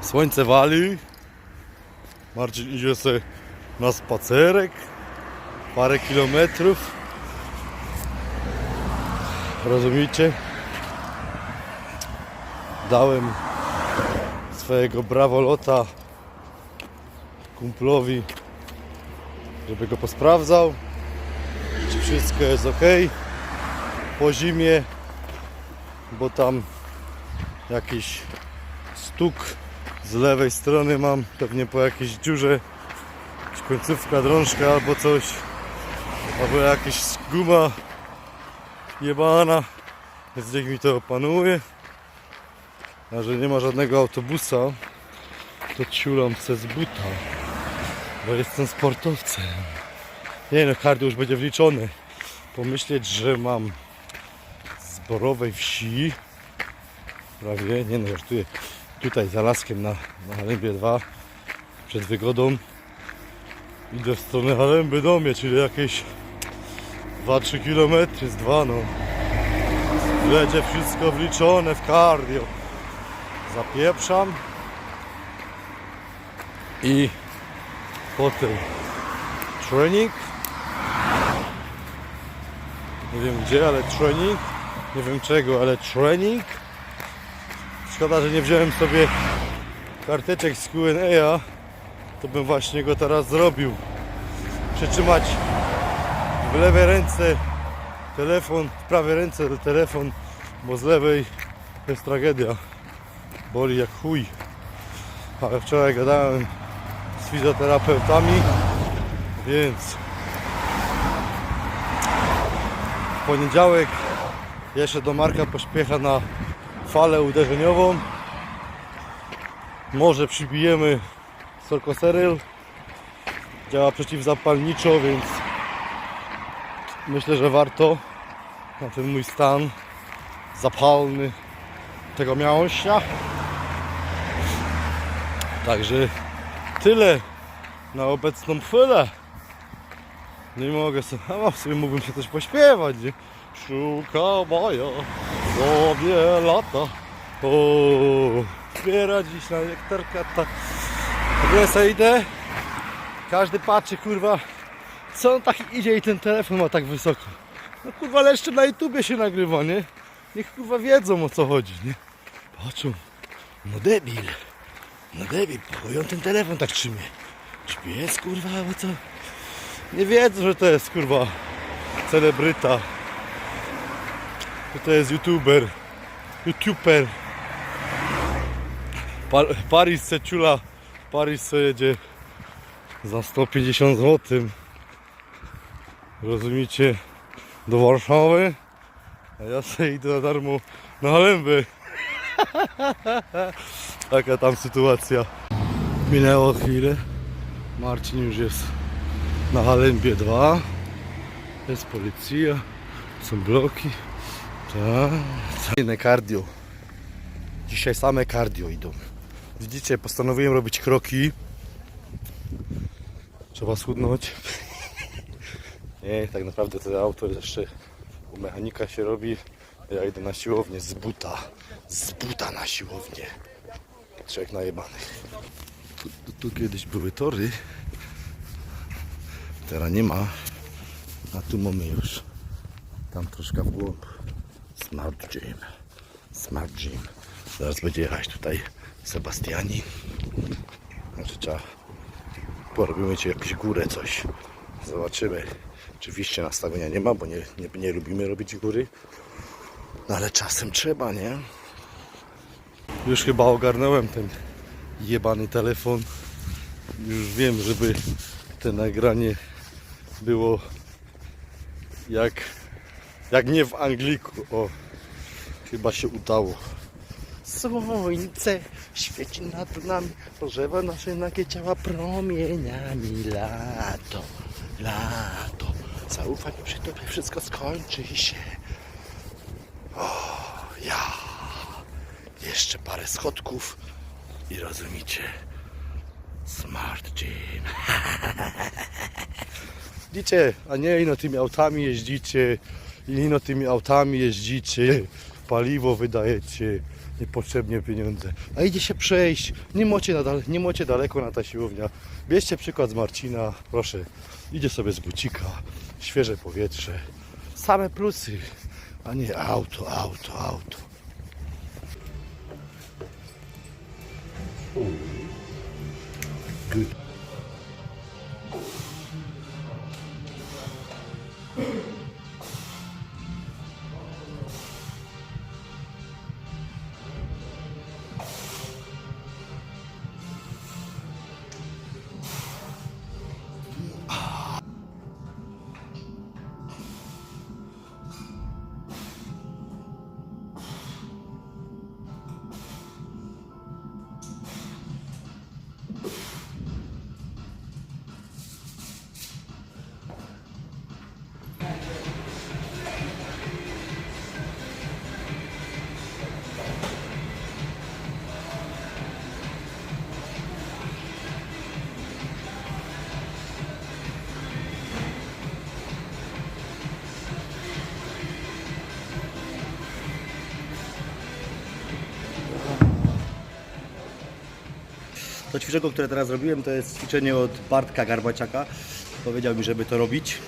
Słońce wali. Marcin idzie sobie na spacerek. Parę kilometrów. Rozumiecie? Dałem swojego brawolota kumplowi, żeby go posprawdzał, czy wszystko jest ok po zimie, bo tam jakiś stuk z lewej strony mam, pewnie po jakiejś dziurze, końcówka drążka albo coś, albo jakaś guma jebana, więc niech mi to opanuje. A że nie ma żadnego autobusa, to ciulam se z buta, bo jestem sportowcem. Nie no, kardio już będzie wliczony. Pomyśleć, że mam z Borowej Wsi, prawie, nie no, żartuję, tutaj za laskiem na, na Halembie 2, przed wygodą, idę w stronę Halemby do mnie, czyli jakieś 2-3 km z 2 no. Będzie wszystko wliczone w kardio. Zapieprzam i potem trening. Nie wiem gdzie, ale trening. Nie wiem czego, ale trening. Szkoda, że nie wziąłem sobie karteczek z Q&A. To bym właśnie go teraz zrobił. Przytrzymać w lewej ręce telefon, w prawej ręce telefon, bo z lewej to jest tragedia. Boli jak chuj. Ale wczoraj gadałem z fizjoterapeutami, więc w poniedziałek jeszcze do Marka pośpiecha na falę uderzeniową. Może przybijemy Sorkoseryl. Działa przeciwzapalniczo, więc myślę, że warto na ten mój stan zapalny tego miałścia. Także tyle na obecną chwilę. Nie mogę sobie, a w sumie mógłbym się też pośpiewać. Nie? Szuka moja sobie lata. O, zbiera dziś na lektarka ta. Sobie idę. Każdy patrzy kurwa, co on tak idzie i ten telefon ma tak wysoko. No kurwa, ale jeszcze na YouTubie się nagrywa, nie? Niech kurwa wiedzą o co chodzi, nie? Patrzą. No debil. No debil, chuj on ten telefon tak trzymie. Czy jest kurwa, albo co? Nie wiedzą, że to jest kurwa celebryta. Że to jest youtuber. YouTuber. Pa Paris se ciula. Paris se jedzie za 150 zł. Rozumiecie? Do Warszawy. A ja sobie idę za darmo na Halęby. Taka tam sytuacja. Minęło chwilę. Marcin już jest na Halembie 2. Jest policja. Są bloki. Tak. Inne cardio. Dzisiaj same cardio idą. Widzicie, postanowiłem robić kroki. Trzeba schudnąć. Nie, tak naprawdę to auto jeszcze u mechanika się robi. Ja idę na siłownię z buta. Z buta na siłownię. Trzech najebanych. Tu, tu, tu kiedyś były tory. Teraz nie ma. A tu mamy już. Tam troszkę w głąb. Smart Gym. Smart Gym. Zaraz będzie jechać tutaj Sebastiani. Znaczy trzeba porobimy ci jakąś górę coś. Zobaczymy. Oczywiście nastawienia nie ma, bo nie, nie, nie lubimy robić góry. No ale czasem trzeba, nie? Już chyba ogarnąłem ten jebany telefon. Już wiem, żeby to nagranie było jak, jak nie w Angliku. O, chyba się udało. Słońce świeci nad nami, rozgrzewa nasze nagie ciała promieniami. Lato, lato, zaufaj mi przy tobie, wszystko skończy się. O, ja. Jeszcze parę schodków i rozumiecie. Smart Gym. Widzicie, a nie ino tymi autami jeździcie, ino tymi autami jeździcie, paliwo wydajecie, niepotrzebnie pieniądze. A idzie się przejść, nie macie, nadal, nie daleko na ta siłownia. Bierzcie przykład z Marcina, proszę. Idzie sobie z bucika, świeże powietrze. Same plusy, a nie auto, auto, auto. Good. To ćwiczenie, które teraz robiłem, to jest ćwiczenie od Bartka Garbaciaka. Powiedział mi, żeby to robić.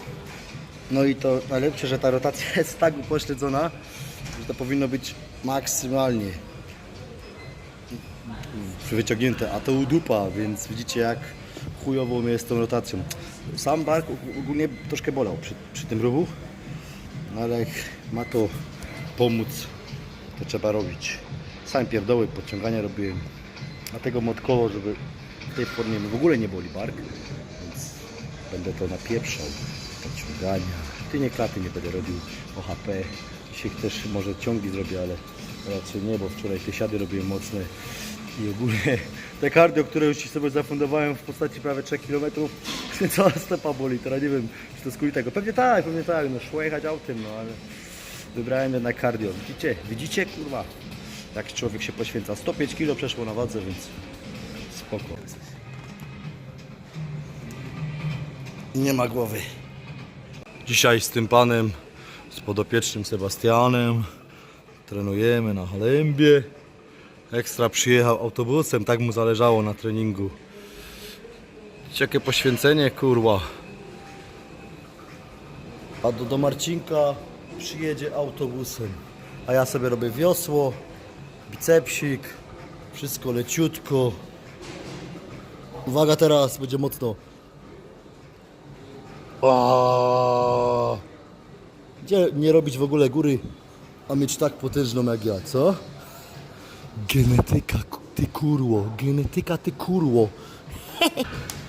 No i to najlepsze, że ta rotacja jest tak upośledzona, że to powinno być maksymalnie wyciągnięte, a to udupa, więc widzicie jak chujowo jest tą rotacją. Sam bark ogólnie troszkę bolał przy, przy tym ruchu, no ale jak ma to pomóc, to trzeba robić. Sam pierdoły, podciągania robiłem, Dlatego motkowo, żeby w tej formie w ogóle nie boli bark, więc będę to napieprzał. Podciągania. Tynie klaty nie będę robił OHP. Dzisiaj też może ciągi zrobię, ale raczej nie, bo wczoraj te siady robiłem mocne i ogólnie te cardio, które już sobie zafundowałem w postaci prawie 3 km, cała stepa boli. Teraz nie wiem, czy to skrój tego. Pewnie tak, pewnie tak, no szło jechać autem, no ale wybrałem jednak cardio. Widzicie, widzicie, kurwa, jak człowiek się poświęca. 105 kg przeszło na wadze, więc spoko. Nie ma głowy. Dzisiaj z tym panem, z podopiecznym Sebastianem, trenujemy na Halembie. Ekstra przyjechał autobusem, tak mu zależało na treningu. Jakie poświęcenie, kurwa. A do, do Marcinka przyjedzie autobusem. A ja sobie robię wiosło, bicepsik, wszystko leciutko. Uwaga teraz, będzie mocno. A, Gdzie nie robić w ogóle góry, a mieć tak potężną jak ja, co? Genetyka, ty kurło, genetyka, ty kurło.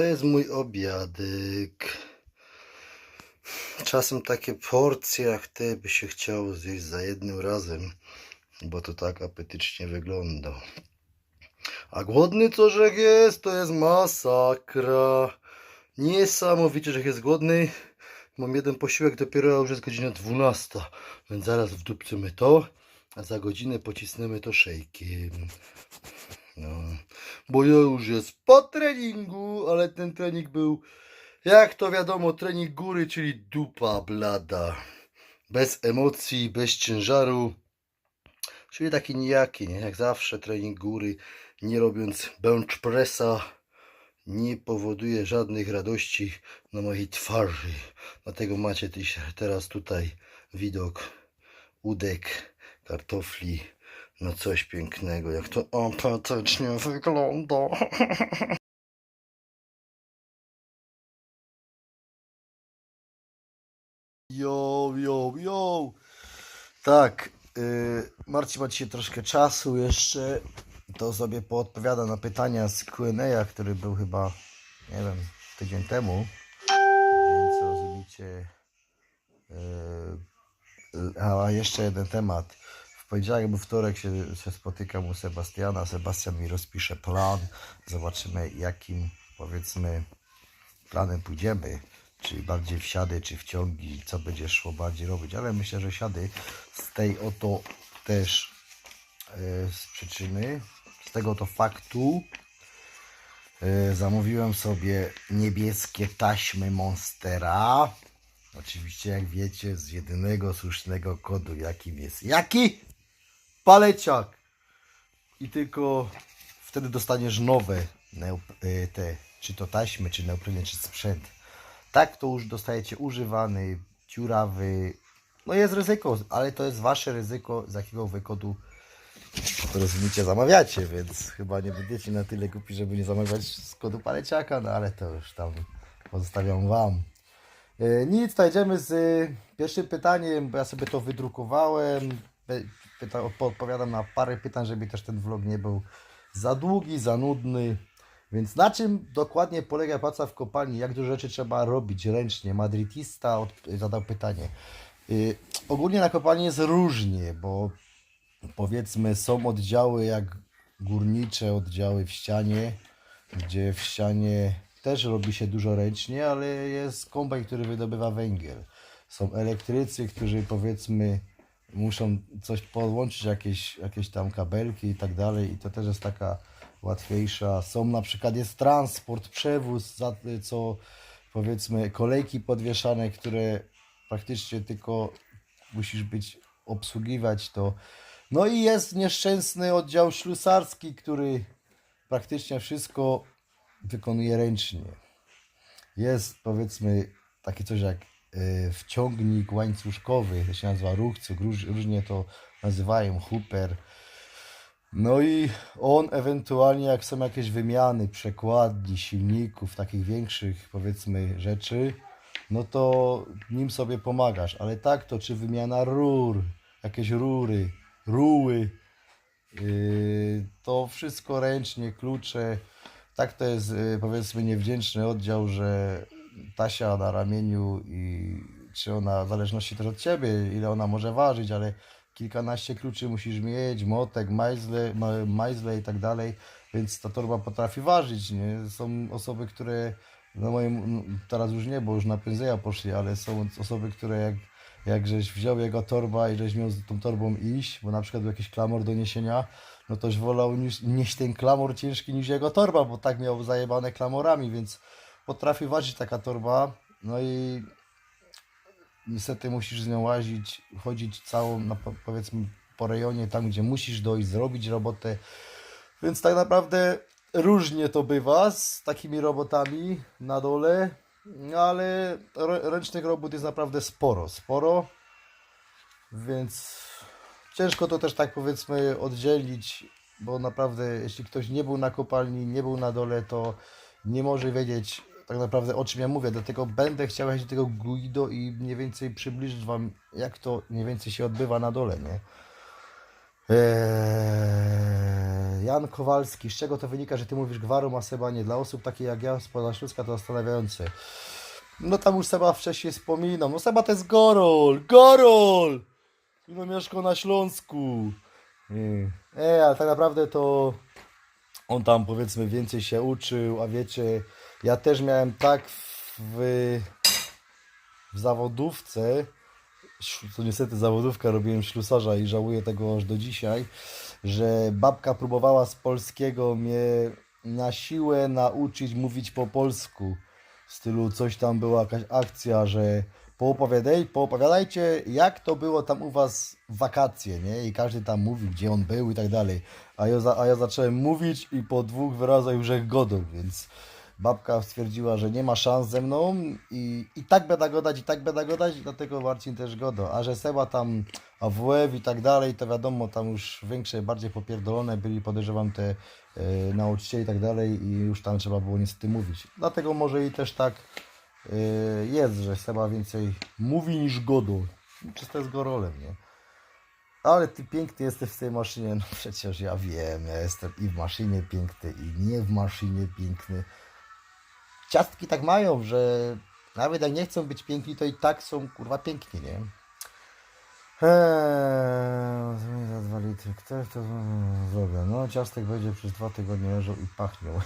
To jest mój obiadek. Czasem takie porcje jak te by się chciało zjeść za jednym razem, bo to tak apetycznie wygląda. A głodny co że jest, to jest masakra. Niesamowicie, że jest głodny. Mam jeden posiłek dopiero, już jest godzina 12, więc zaraz wdupcymy to, a za godzinę pocisnemy to szejkiem. No, bo ja już jest po treningu, ale ten trening był, jak to wiadomo, trening góry, czyli dupa blada. Bez emocji, bez ciężaru. Czyli taki nijaki, nie? Jak zawsze trening góry, nie robiąc bench pressa, nie powoduje żadnych radości na mojej twarzy. Dlatego macie teraz tutaj widok udek, kartofli, no coś pięknego, jak to apetycznie wygląda. Jo, jo, jo. Tak, yy, Marcin ma dzisiaj troszkę czasu jeszcze, to sobie poodpowiada na pytania z Q&A, który był chyba, nie wiem, tydzień temu, więc rozumiecie. Yy, a jeszcze jeden temat. W poniedziałek albo wtorek się, się spotykam u Sebastiana. Sebastian mi rozpisze plan. Zobaczymy, jakim powiedzmy planem pójdziemy. Czy bardziej wsiady, czy wciągi, co będzie szło bardziej robić. Ale myślę, że siady z tej oto też e, z przyczyny, z tego to faktu e, zamówiłem sobie niebieskie taśmy Monstera. Oczywiście, jak wiecie, z jedynego słusznego kodu, jakim jest. Jaki? Paleciak! I tylko wtedy dostaniesz nowe y, te, czy to taśmy, czy neopreny, czy sprzęt. Tak to już dostajecie używany, dziurawy. No jest ryzyko, ale to jest wasze ryzyko, z jakiego wy kodu rozumiecie, zamawiacie, więc chyba nie będziecie na tyle kupi, żeby nie zamawiać z kodu paleciaka, no ale to już tam pozostawiam wam. E, Nic, to idziemy z e, pierwszym pytaniem, bo ja sobie to wydrukowałem. Pyta, odpo- odpowiadam na parę pytań, żeby też ten vlog nie był za długi, za nudny. Więc na czym dokładnie polega praca w kopalni? Jak dużo rzeczy trzeba robić ręcznie? Madrytista zadał pytanie. Y, ogólnie na kopalni jest różnie, bo powiedzmy są oddziały jak górnicze, oddziały w ścianie, gdzie w ścianie też robi się dużo ręcznie, ale jest kombajn, który wydobywa węgiel. Są elektrycy, którzy powiedzmy muszą coś podłączyć, jakieś, jakieś tam kabelki i tak dalej i to też jest taka łatwiejsza. Są na przykład jest transport, przewóz, za, co powiedzmy kolejki podwieszane, które praktycznie tylko musisz być, obsługiwać to. No i jest nieszczęsny oddział ślusarski, który praktycznie wszystko wykonuje ręcznie. Jest powiedzmy takie coś jak y, wciągnik łańcuszkowy, to się nazywa ruchcuk, róż, różnie to nazywają, hooper. No i on ewentualnie jak są jakieś wymiany, przekładni, silników, takich większych powiedzmy rzeczy, no to nim sobie pomagasz. Ale tak to czy wymiana rur, jakieś rury, ruły, Yy, to wszystko ręcznie, klucze. Tak to jest yy, powiedzmy niewdzięczny oddział, że Tasia na ramieniu i czy ona, w zależności też od Ciebie, ile ona może ważyć, ale kilkanaście kluczy musisz mieć, motek, majzle, ma- majzle i tak dalej, więc ta torba potrafi ważyć, nie? Są osoby, które, no moim, no, teraz już nie, bo już na pędzeja poszli, ale są osoby, które jak jak żeś wziął jego torba i żeś miał z tą torbą iść, bo na przykład był jakiś klamor do niesienia, no toś wolał nieść ten klamor ciężki niż jego torba, bo tak miał zajebane klamorami, więc potrafi ważyć taka torba, no i niestety musisz z nią łazić, chodzić całą, no, po- powiedzmy po rejonie, tam gdzie musisz dojść, zrobić robotę, więc tak naprawdę różnie to bywa z takimi robotami na dole, ale rę- ręcznych robót jest naprawdę sporo, sporo, więc ciężko to też tak powiedzmy oddzielić, bo naprawdę jeśli ktoś nie był na kopalni, nie był na dole, to nie może wiedzieć tak naprawdę o czym ja mówię, dlatego będę chciał jechać do tego Guido i mniej więcej przybliżyć Wam jak to mniej więcej się odbywa na dole, nie? Eee, Jan Kowalski, z czego to wynika, że ty mówisz gwarum, a Seba nie? Dla osób takich jak ja z Pola Śląska to zastanawiające. No tam już Seba wcześniej wspominał. No Seba to jest Gorol! Gorol! No mieszkał na Śląsku. Nie. E, ale tak naprawdę to on tam powiedzmy więcej się uczył, a wiecie, ja też miałem tak w, w zawodówce, to niestety zawodówka robiłem ślusarza i żałuję tego aż do dzisiaj, że babka próbowała z polskiego mnie na siłę nauczyć mówić po polsku. W stylu coś tam była jakaś akcja, że poopowiadaj, poopowiadajcie jak to było tam u was wakacje, nie? I każdy tam mówił, gdzie on był i tak dalej. A ja, a ja zacząłem mówić i po dwóch wyrazach już godą, więc babka stwierdziła, że nie ma szans ze mną i, i tak będę go dać, i tak będę go dać, dlatego Marcin też godo. A że Seba tam AWF i tak dalej, to wiadomo, tam już większe, bardziej popierdolone byli, podejrzewam, te e, nauczyciele i tak dalej i już tam trzeba było niestety mówić. Dlatego może i też tak e, jest, że Seba więcej mówi niż godo. Czysto jest go rolem, nie? Ale ty piękny jesteś w tej maszynie. No przecież ja wiem, ja jestem i w maszynie piękny, i nie w maszynie piękny. Ciastki tak mają, że nawet jak nie chcą być piękni, to i tak są kurwa piękni, nie? Eee, za dwa litry. Ktoś to zrobię. No, ciastek będzie przez dwa tygodnie leżał i pachniał.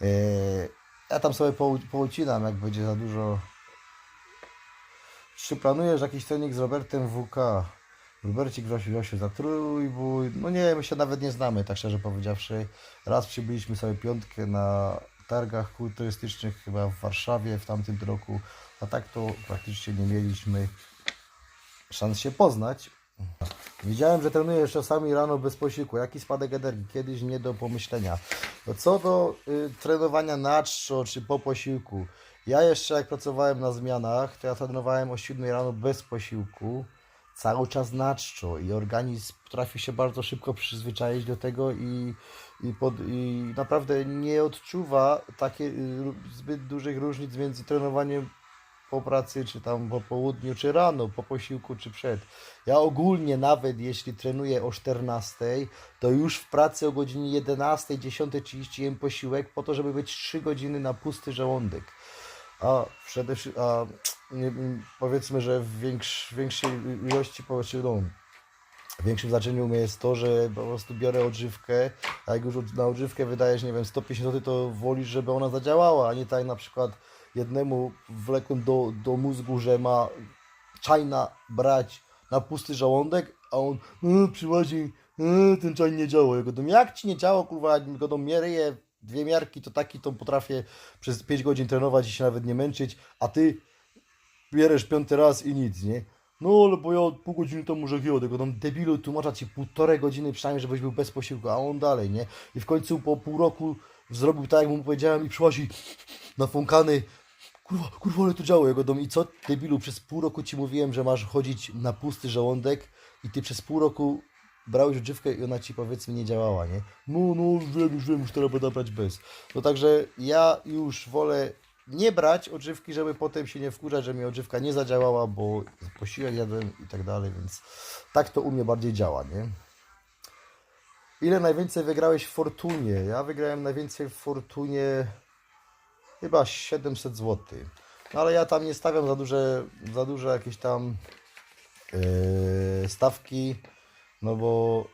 eee, ja tam sobie pou- poucinam, jak będzie za dużo. Czy planujesz jakiś trening z Robertem WK? Robercik Grzesiu Grzesiu za trójbój. No nie, my się nawet nie znamy, tak szczerze powiedziawszy. Raz przybyliśmy sobie piątkę na targach kulturystycznych chyba w Warszawie w tamtym roku, a tak to praktycznie nie mieliśmy szans się poznać. Widziałem, że trenujesz czasami rano bez posiłku. Jaki spadek energii? Kiedyś nie do pomyślenia. Co do y, trenowania na czczo czy po posiłku. Ja jeszcze jak pracowałem na zmianach, to ja trenowałem o 7 rano bez posiłku. Cały czas na czczo i organizm potrafi się bardzo szybko przyzwyczaić do tego i, i, pod, i naprawdę nie odczuwa takie y, zbyt dużych różnic między trenowaniem po pracy, czy tam po południu, czy rano, po posiłku, czy przed. Ja ogólnie nawet jeśli trenuję o 14, to już w pracy o godzinie 11, 10.30 jem posiłek po to, żeby być 3 godziny na pusty żołądek. A przede wszystkim, nie, powiedzmy, że w większ, większej ilości, powiedzmy, no, większym mnie jest to, że po prostu biorę odżywkę, a jak już na odżywkę wydajesz, nie wiem, 150 zł, to wolisz, żeby ona zadziałała, a nie tak na przykład jednemu wlekłem do, do mózgu, że ma czajna brać na pusty żołądek, a on e, przychodzi, e, ten czaj nie działa. Ja go dam, jak ci nie działa, kurwa, jak go do mieryję dwie miarki, to taki to potrafię przez 5 godzin trenować i się nawet nie męczyć, a ty bierzesz piąty raz i nic, nie? No ale bo ja pół godziny temu że wiodę, go tam debilu tłumacza ci półtorej godziny przynajmniej, żebyś był bez posiłku, a on dalej, nie? I w końcu po pół roku zrobił tak, jak mu powiedziałem i przychodzi nafąkany, kurwa, kurwa, ale to działa jego dom. I co, debilu, przez pół roku ci mówiłem, że masz chodzić na pusty żołądek i ty przez pół roku brałeś odżywkę i ona ci powiedzmy nie działała, nie? No, no, już wiem, już wiem, już teraz będę brać bez. No także ja już wolę nie brać odżywki, żeby potem się nie wkurzać, że mi odżywka nie zadziałała, bo posiłek jadłem i tak dalej, więc tak to u mnie bardziej działa, nie? Ile najwięcej wygrałeś w Fortunie? Ja wygrałem najwięcej w Fortunie chyba 700 zł. No ale ja tam nie stawiam za duże, za duże jakieś tam yy, stawki, no bo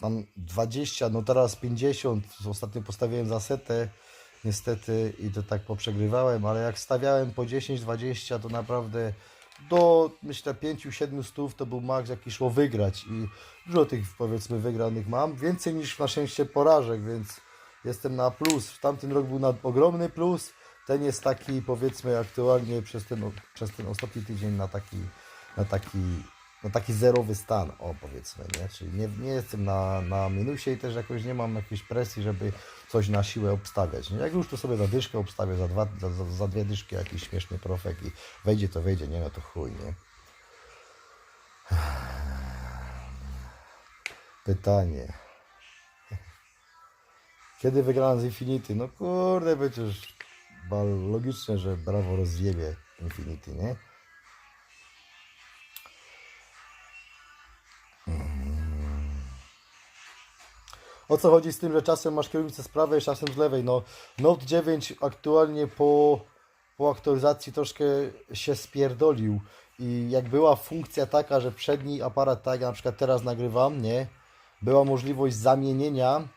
tam 20, no teraz 50, ostatnio postawiłem za setę, niestety i to tak poprzegrywałem, ale jak stawiałem po 10-20, to naprawdę do myślę 5-7 stów to był maks jaki szło wygrać. I dużo tych powiedzmy wygranych mam, więcej niż na szczęście porażek, więc jestem na plus. W tamtym roku był na ogromny plus, ten jest taki powiedzmy aktualnie przez ten, przez ten ostatni tydzień na taki, na taki, na taki zerowy stan, o powiedzmy, nie? Czyli nie, nie jestem na, na minusie i też jakoś nie mam jakiejś presji, żeby coś na siłę obstawiać. Nie? Jak już to sobie za dyszkę obstawię, za, dwa, za, za, dwie dyszki jakiś śmieszny profek i wejdzie to wejdzie, nie no to chuj, nie? Pytanie. Kiedy wygrałem z Infinity? No kurde, przecież logiczne, że brawo rozjebie Infinity, nie? O co chodzi z tym, że czasem masz kierownicę z prawej, czasem z lewej? No, Note 9 aktualnie po, po aktualizacji troszkę się spierdolił i jak była funkcja taka, że przedni aparat, tak jak na przykład teraz nagrywam, nie? Była możliwość zamienienia,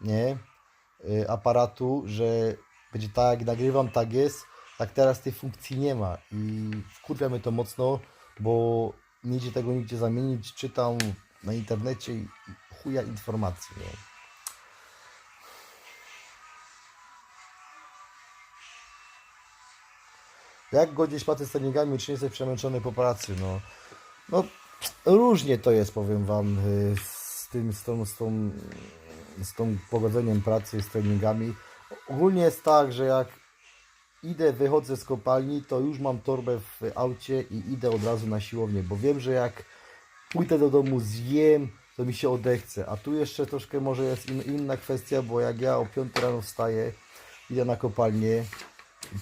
nie? y, aparatu, że będzie tak nagrywam, tak jest, tak teraz tej funkcji nie ma i wkurwia mnie to mocno, bo nie idzie tego nigdzie zamienić, czytam na internecie i chuja informacji, nie? Jak godzić paty z treningami, czy nie jesteś przemęczony po pracy? No, no różnie to jest, powiem Wam, y, z tym, z tą, z tą, z tą pogodzeniem pracy, z treningami. ogólnie jest tak, że jak idę, wychodzę z kopalni, to już mam torbę w aucie i idę od razu na siłownię, bo wiem, że jak pójdę do domu, zjem, to mi się odechce. A tu jeszcze troszkę może jest in, inna kwestia, bo jak ja o 5 rano wstaję, idę na kopalnię,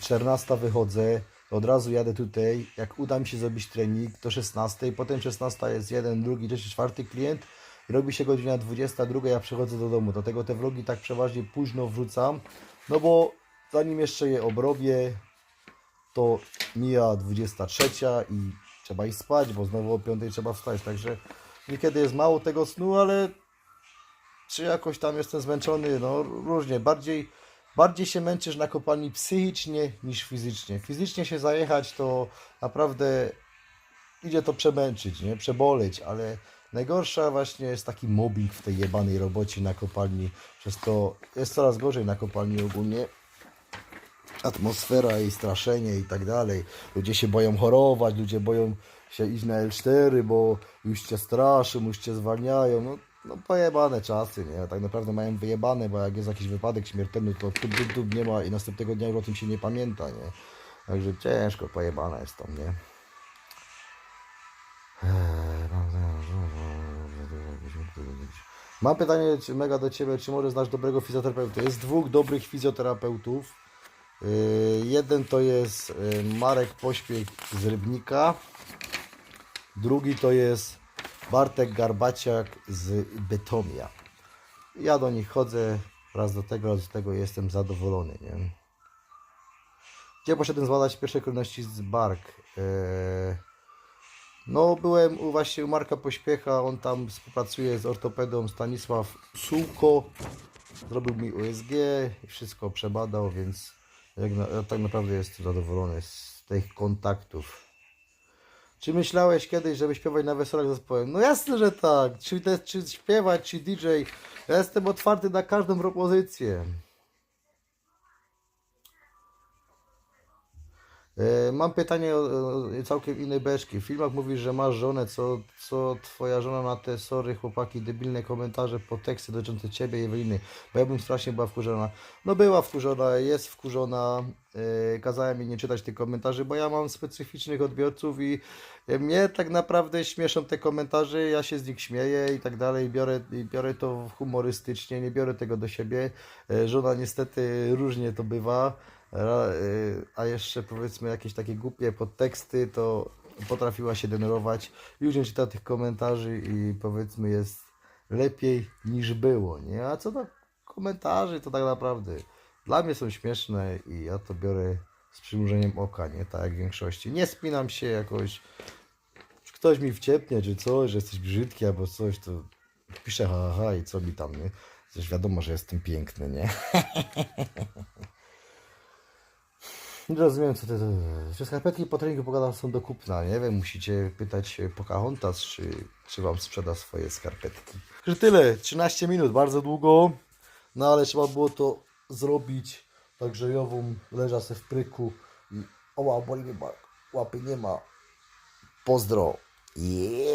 14 wychodzę, to od razu jadę tutaj. Jak uda mi się zrobić trening, to 16, potem 16 jest jeden, drugi, trzeci, czwarty klient robi się godzina 22, ja przechodzę do domu. Dlatego te vlogi tak przeważnie późno wrzucam, no bo zanim jeszcze je obrobię, to mija 23 i trzeba iść spać, bo znowu o 5 trzeba wstać. Także niekiedy jest mało tego snu, ale czy jakoś tam jestem zmęczony, no różnie. Bardziej, bardziej się męczysz na kopalni psychicznie niż fizycznie. Fizycznie się zajechać to naprawdę idzie to przemęczyć, nie? Przeboleć, ale najgorsza właśnie jest taki mobbing w tej jebanej robocie na kopalni. Przez to jest coraz gorzej na kopalni ogólnie atmosfera i straszenie i tak dalej. Ludzie się boją chorować, ludzie boją się iść na L4, bo już cię straszą, już cię zwalniają. No, no pojebane czasy, nie? Tak naprawdę mają wyjebane, bo jak jest jakiś wypadek śmiertelny, to tu, tu, tu nie ma i następnego dnia już o tym się nie pamięta, nie? Także ciężko pojebane jest to, nie? Mam pytanie mega do Ciebie, czy może znasz dobrego fizjoterapeuta? Jest dwóch dobrych fizjoterapeutów. Yy, jeden to jest yy, Marek Pośpiech z Rybnika. Drugi to jest Bartek Garbaciak z Bytomia. Ja do nich chodzę raz do tego, raz do tego jestem zadowolony. Nie? Gdzie poszedłem zbadać w pierwszej kolejności z Bark? Yy, no, byłem u, właśnie u Marka Pośpiecha, on tam współpracuje z ortopedą Stanisław Sułko. Zrobił mi USG i wszystko przebadał, więc tak naprawdę jestem zadowolony z tych kontaktów. Czy myślałeś kiedyś, żeby śpiewać na weselach z zespołem? No jasne, że tak. Czy, te, czy śpiewać, czy DJ. Ja jestem otwarty na każdą propozycję. Mam pytanie o, całkiem innej beczki. W filmach mówisz, że masz żonę, co, co twoja żona na te sorry chłopaki, debilne komentarze po teksty dotyczące ciebie i Eweliny, bo ja bym strasznie była wkurzona. No była wkurzona, jest wkurzona, e, kazałem jej nie czytać tych komentarzy, bo ja mam specyficznych odbiorców i e, mnie tak naprawdę śmieszą te komentarze, ja się z nich śmieję i tak dalej, biorę, biorę to humorystycznie, nie biorę tego do siebie. E, Żona niestety różnie to bywa. Y, a jeszcze powiedzmy jakieś takie głupie podteksty, to potrafiła się denerwować. Już nie czyta tych komentarzy i powiedzmy jest lepiej niż było, nie? A co do komentarzy, to tak naprawdę dla mnie są śmieszne i ja to biorę z przymrużeniem oka, nie? Tak jak w większości. Nie spinam się jakoś, czy ktoś mi wciepnie, czy coś, że jesteś brzydki albo coś, to piszę ha, ha, ha i co mi tam, nie? Przecież wiadomo, że jestem piękny, nie? Nie rozumiem, co ty... Czy skarpetki po treningu pogadam są do kupna? Nie wiem, musicie pytać Pocahontas, czy, czy wam sprzeda swoje skarpetki. Że tyle, 13 minut, bardzo długo, no ale trzeba było to zrobić. Także Jowum leża se w pryku i oła, boli mnie łapy nie ma. Pozdro. Yeah.